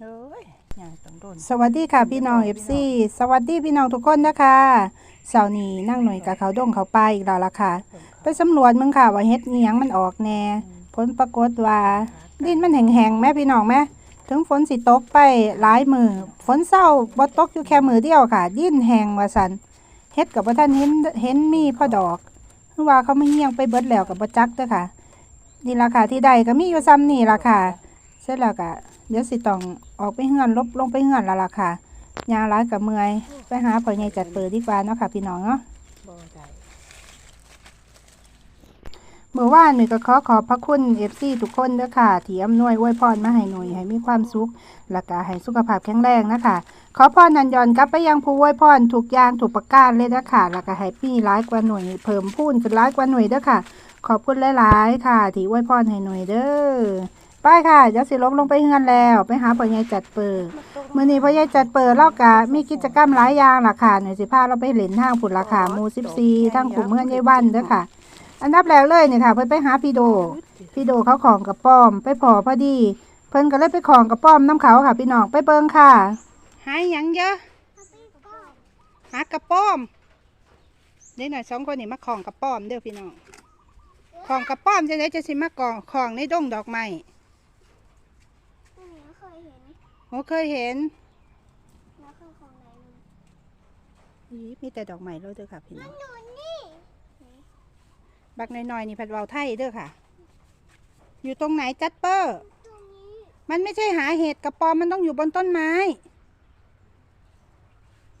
เอ้ยยังต้องโดนสวัสดีค่ะพี่น้องเอฟซีสวัสดีพี่น้องทุกคนนะคะเสาร์นี้นั่งหน่วยกับเขาดงเขาไปอีกแล้วล่ะค่ะ ไปสำรวจมึงค่ะว่าเฮ็ดอีหยังมันออกแน่ผลปรากฏว่าดินมันแห้งๆแม่พี่น้องแม่ถึงฝนสิตกไปหลายมือฝนเศร้าบ่ตกอยู่แค่มือเดียวค่ะ ดินแห้งว่าสันเฮ็ดกับว่าท่านเห็นเห็นมีพ่อดอกคือว่าเขาไม่เฮียงไปเบิดแล้วกับบ่จักเด้อค่ะ นี่ล่ะค่ะที่ใดก็มีอยู่ซ้ำนี่ล่ะค่ะเสร็จแล้วก็ เดี๋ยวสิต้องออกไปเฮือนลบลงไปเฮือนแล้วล่ะค่ะยางร้ายกับเมื่อยไปหาพ่อใหญ่จัดเปิดดีกว่าเนาะค่ะพี่น้องเนาะเมื่อวานหนุ่ยก็ขอขอบพระคุณเอฟซีทุกคนด้อค่ะ ที่อำนวยอวยพรมาให้หนุยให้มีความสุข และก็ให้สุขภาพแข็งแรงนะคะ ขอพรนันยอนกลับไปยังผู้อวยพรทุกยางถูกประการเลยเด้อค่ะแล้วก็ให้ปีร้ายกว่าหน่วยเพิ่มพูนขึ้นร้ายกว่าหน่วยด้อค่ะ ขอบคุณหลาย ๆ ค่ะ ที่อวยพรให้หน่วยเด้อ ไปค่ะเดี๋ยวสิลงลงไปเฮือนแล้ว ไปหาพ่อใหญ่จัดเปิดมื่อนี้พ่อใหญ่จัดเปิดเล่ากะมีกิจกรรมหลายอย่างล่ะค่ะหน่วยสิพาเราไปเล่นทางผุดราคาหมู่14ทางขุมเมืองยายวันเด้อค่ะ อันดับแรกเลยเนี่ยค่ะ เพิ่นไปหาพี่โด พี่โดเขาของกับป้อม ไปพอพอดี เพิ่นก็เลยไปของกับป้อมน้ำเขาค่ะ พี่น้องไปเบิ่งค่ะ หายหยังเยอะหากระป้อมเด็กหน่อยสองคนนี่มาของกับป้อมเด้อพี่น้องของกับป้อมจะได้จะสิมากองของในดงดอกไม้เคยเห็น โอ้เคยเห็นแล้วคือของไหนอีมีแต่ดอกไม้เลยเด้อค่ะพี่น้องหนูนี่บักน้อยๆนี่ผัดเวาไทยเด้อค่ะ อยู่ตรงไหนจัดเปอร์ ตรงนี้มันไม่ใช่หาเห็ดกระปอมมันต้องอยู่บนต้นไม้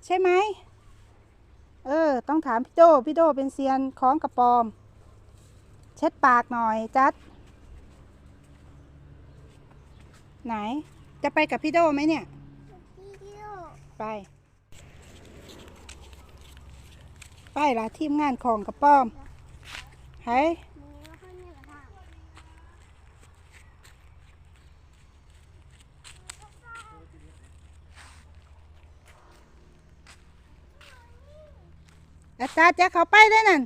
ใช่ไหมเออ ต้องถามพี่โดพี่โดเป็นเซียนคล้องกระปอม เช็ดปากหน่อยจัด ไหน จะไปกับพี่โดไหมเนี่ยวิดีโอไป ไปละทีมงานของกระป้อมไห้มีแล้วก็เนี่ยกระทะอาจารย์จะเข้าไปได้นั่น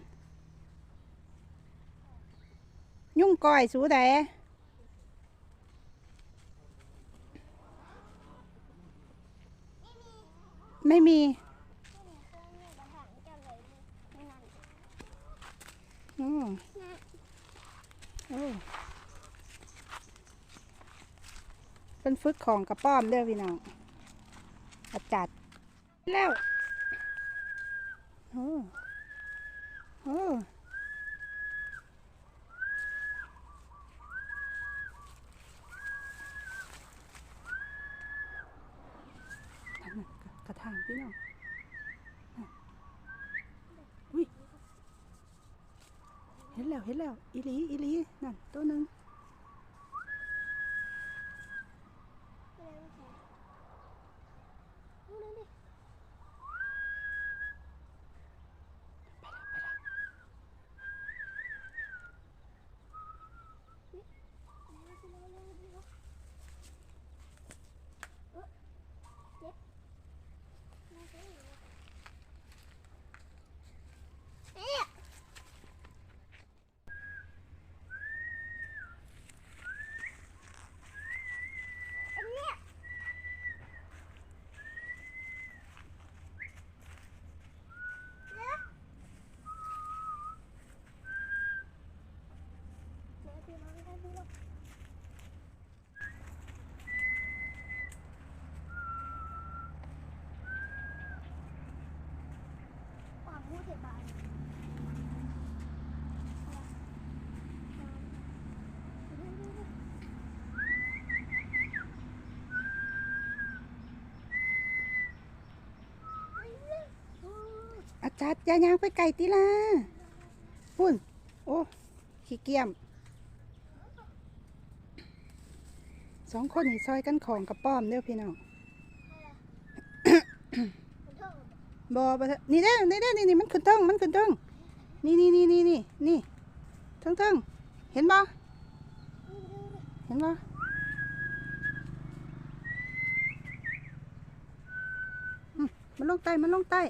ยุ่งก้อยสูแด ไม่มีนี่ยกระทะจะเลยไม่นั่นอืมนะโอ้เป็นฟึกของกระป้อมเด้อพี่น้องอาจัดแล้วโอ้โอ้นั่นน่ะกระถาง พี่น้องอุ้ยเห็นแล้วเห็นแล้วอีหลีอีหลีนั่นตัวหนึ่ง เร็วสิดูนั่นดิ ไปละไปละ เร็วสิเร็วเร็วเร็วเอ๊ะเจ็บน่าจะอยู่เอ๊ะ อันเนี้ยเร็วเร็วพี่น้องได้ดูแล้วความพูดเสียบานโอ้ อา จารย์อยายางไปไก่ตีละพุ่น โอ้ ขี้เกียม สองคนนี่ซอยกันของกระป้อมเด้อพี่น้องบอบเถอะนี่เด้อนี่เด้อนี่นี่มันขึ้นเทิงมันขึ้นเทิงนี่นี่นี่นี่นี่นี่เทิงเทิงเห็นบ่เห็นบ่อืมมันลงใต้มันลงใต้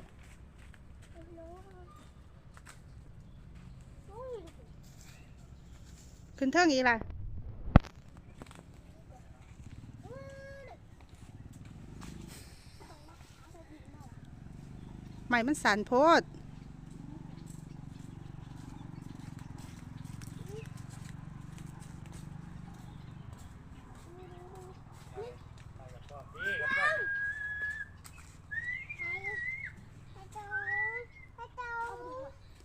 ขึ้นเทิงอีกล่ะใหม่มันสันโพด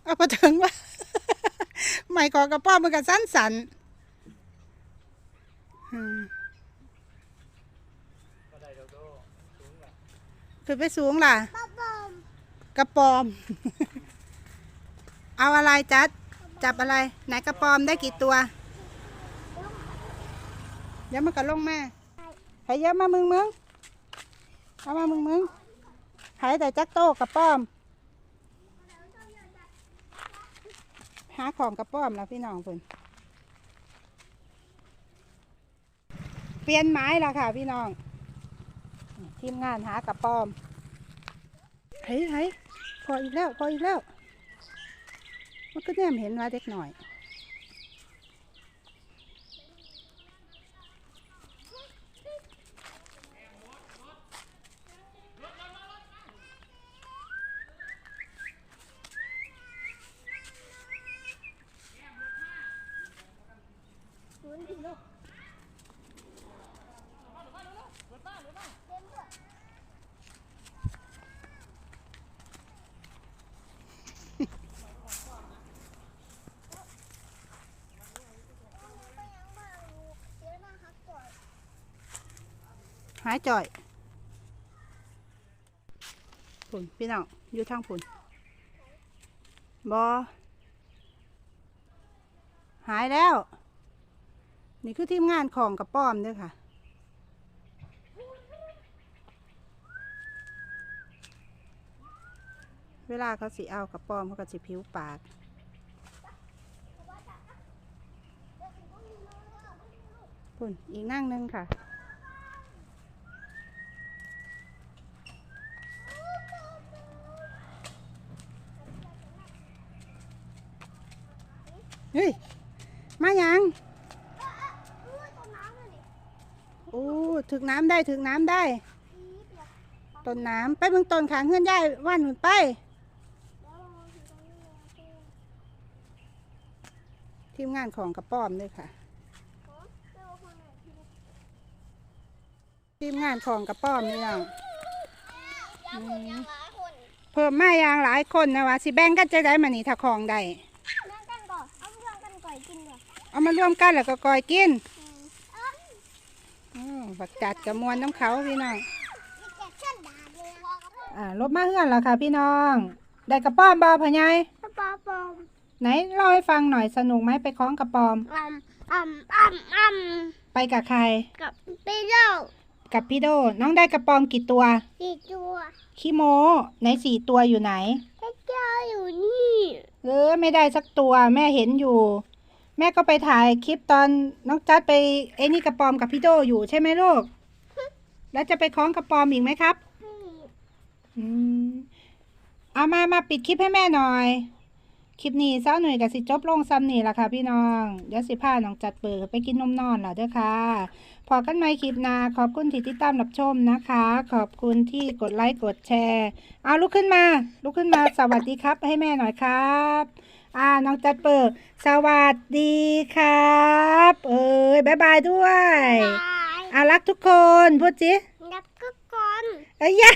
เอาไปถึงว่า ไม่กอกระป้อมมันก็สั้นสันอืมขึ้นไปสูงล่ะ กระปอม เอาอะไรจัด จับอะไร ไหนกระปอมได้กี่ตัวเดี๋ยวมันก็ลงแม่ให้เยอะมามึงมึง เอามามึงมึงให้แต่จักโตกระปอม หาของกระป้อมแล้วพี่น้องเพิ่นเปลี่ยนไม้แล้วค่ะพี่น้อง ทีมงานหากระป้อมเฮ้ยเฮ้ยพออีกแล้วพออีกแล้ว มันก็แนมเห็นว่าเด็กหน่อยายจ่อยผุนพี่น้องอยู่ทางผุนบอหายแล้ว นี่คือทีมงานของกระป้อมเด้วยค่ะ เวลาเขาสิเอากระป้อมเขาก็สิผิวปากปุ่นอีกนั่งหนึงค่ะ เฮ้ย มายังโอ้ถึงน้ำได้ถึงน้ำได้ ต้นน้ำไปเบิ่งต้นขางเฮือนย่ายว่านหุ่นไปทีมงานของกระป้อมด้วยค่ะ ทีมงานของกระป้อมนี่น้องเพิ่มมาอย่างหลายคนนะวะสิแบ่งกันจะได้มานี่ถ้าของได้ เอามารวมกันแล้วก็กอยกินเอ้ยออบักจัดกับมวลน้ำเขาพี่น้องมีแจกเช่นดาบเลยอ่าลบมาเฮือนแล้วค่ะ พี่น้อง ได้กระป้อมบอพะยายกระป๋อปอมไหนเล่าให้ฟังหน่อยสนุกไหมไปคล้องกระปอมอ่ำอ่ำอ่ำอ่ไปกับใครำกับปีเจ้ากับพี่โด น้องได้กระปอมกี่ตัวสี่ตัวขี้โมไหนสี่ตัวอยู่ไหนพระเจ้าอยู่นี่เออไม่ได้สักตัวแม่เห็นอยู่ แม่ก็ไปถ่ายคลิปตอนน้องจัดไปไอ้นี่กระปอมกับพี่โดอยู่ใช่ไหมลูก แล้วจะไปคล้องกระปอมอีกไหมครับ อืม เอามามาปิดคลิปให้แม่หน่อย คลิปนี้เศร้าหน่อยกับสิจบลงซ้ำนี่ละค่ะพี่น้อง เดี๋ยวสิพาน้องจัดเปิดไปกินนมนอนแล้วเด้อค่ะ พอกันใหม่คลิปหน้าขอบคุณที่ติดตามรับชมนะคะ ขอบคุณที่กดไลค์กดแชร์ เอาลุกขึ้นมา ลุกขึ้นมาสวัสดีครับ ให้แม่หน่อยครับ อ่าน้องจัดเปิดสวัสดีครับ เอ้ยบายบายด้วยตายอ่ารักทุกคนพูดสินับก็ก่อนเอ้ยยะ